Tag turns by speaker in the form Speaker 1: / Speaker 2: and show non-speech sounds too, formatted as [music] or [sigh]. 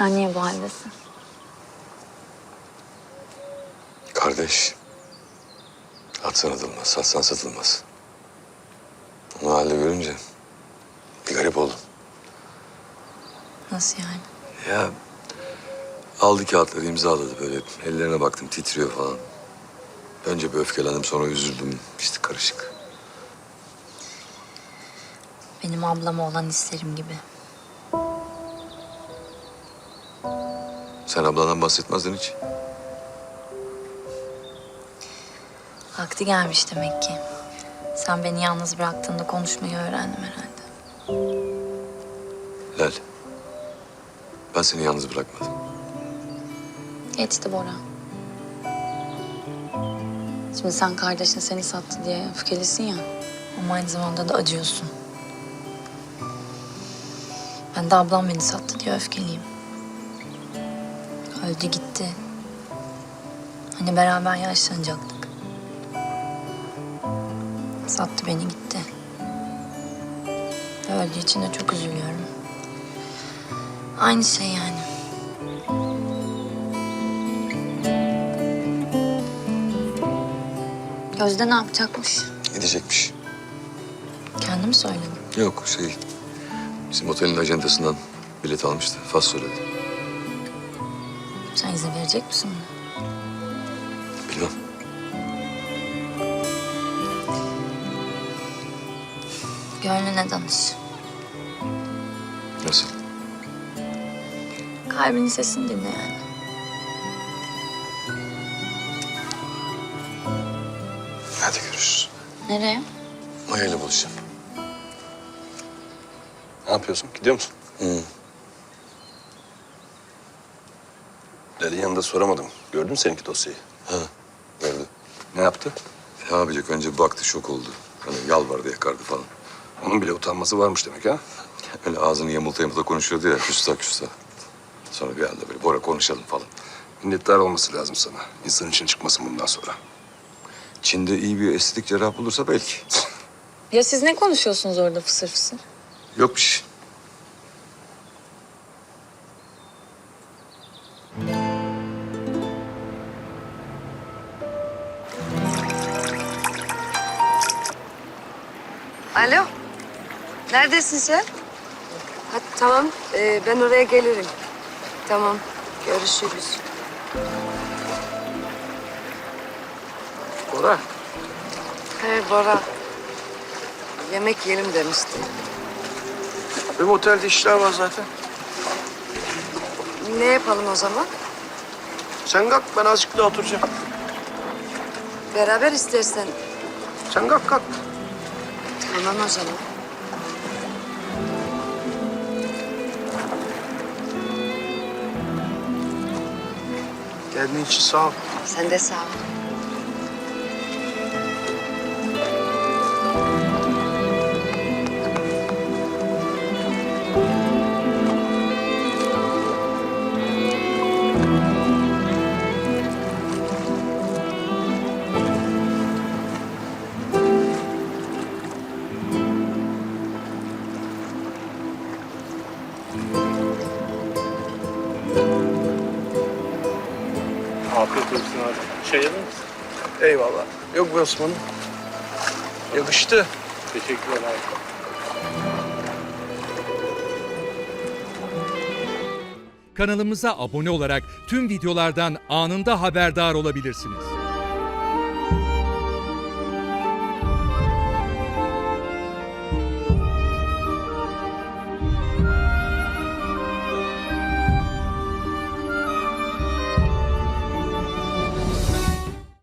Speaker 1: Sen niye bu haldesin?
Speaker 2: Kardeş. Atsan atılmaz, satsan satılmaz. Onu halde görünce bir garip oldum.
Speaker 1: Nasıl yani?
Speaker 2: Ya aldı kağıtları imzaladı böyle. Ellerine baktım titriyor falan. Önce bir öfkelendim sonra üzüldüm. İşte karışık.
Speaker 1: Benim ablama olan hislerim gibi.
Speaker 2: Sen ablandan bahsetmezdin hiç.
Speaker 1: Vakti gelmiş demek ki. Sen beni yalnız bıraktığında konuşmayı öğrendim herhalde.
Speaker 2: Lal. Ben seni yalnız bırakmadım.
Speaker 1: Geçti Bora. Şimdi sen kardeşin seni sattı diye öfkelisin ya. Ama aynı zamanda da acıyorsun. Ben de ablam beni sattı diye öfkeliyim. Öldü gitti. Hani beraber yaşlanacaktık. Sattı beni gitti. Öldüğü için de çok üzülüyorum. Aynı şey yani. Gözde ne yapacakmış?
Speaker 2: Gidecekmiş.
Speaker 1: Kendi mi söyledi?
Speaker 2: Yok şey... Bizim otelin ajantasından bilet almıştı. Fas söyledi.
Speaker 1: Sen izin verecek misin buna?
Speaker 2: Bilmem.
Speaker 1: Gönlüne danış.
Speaker 2: Nasıl?
Speaker 1: Kalbinin sesini dinle yani.
Speaker 2: Hadi görüşürüz.
Speaker 1: Nereye?
Speaker 2: Maya ile buluşacağım.
Speaker 3: Ne yapıyorsun? Gidiyor musun?
Speaker 2: Hı.
Speaker 3: Lale'nin yanında soramadım. Gördün mü seninki dosyayı?
Speaker 2: Ha, gördü.
Speaker 3: Ne yaptı?
Speaker 2: Ne yapacak? Önce baktı şok oldu. Hani yalvardı yakardı falan.
Speaker 3: Onun bile utanması varmış demek ha? [laughs]
Speaker 2: Öyle ağzını yamulta yamulta konuşuyordu ya. Küsta küsta. Sonra bir anda böyle Bora konuşalım falan.
Speaker 3: Minnettar olması lazım sana. İnsan için çıkmasın bundan sonra.
Speaker 2: Çin'de iyi bir estetik cerrah bulursa belki.
Speaker 1: Ya siz ne konuşuyorsunuz orada fısır fısır?
Speaker 2: Yok bir şey.
Speaker 4: Alo. Neredesin sen? Ha, tamam. ee, ben oraya gelirim. Tamam. Görüşürüz.
Speaker 3: Bora.
Speaker 4: He Bora. Yemek yiyelim demişti.
Speaker 3: Benim otelde işler var zaten.
Speaker 4: Ne yapalım o zaman?
Speaker 3: Sen kalk ben azıcık daha oturacağım.
Speaker 4: Beraber istersen.
Speaker 3: Sen kalk kalk.
Speaker 4: Tamam o zaman.
Speaker 3: Geldiğin için sağ ol.
Speaker 4: Sen de sağ ol.
Speaker 5: Afiyet olsun abi. Çay alır mısın?
Speaker 3: Eyvallah. Yok be Osman'ım. Yakıştı.
Speaker 5: Teşekkürler abi.
Speaker 6: Kanalımıza abone olarak tüm videolardan anında haberdar olabilirsiniz.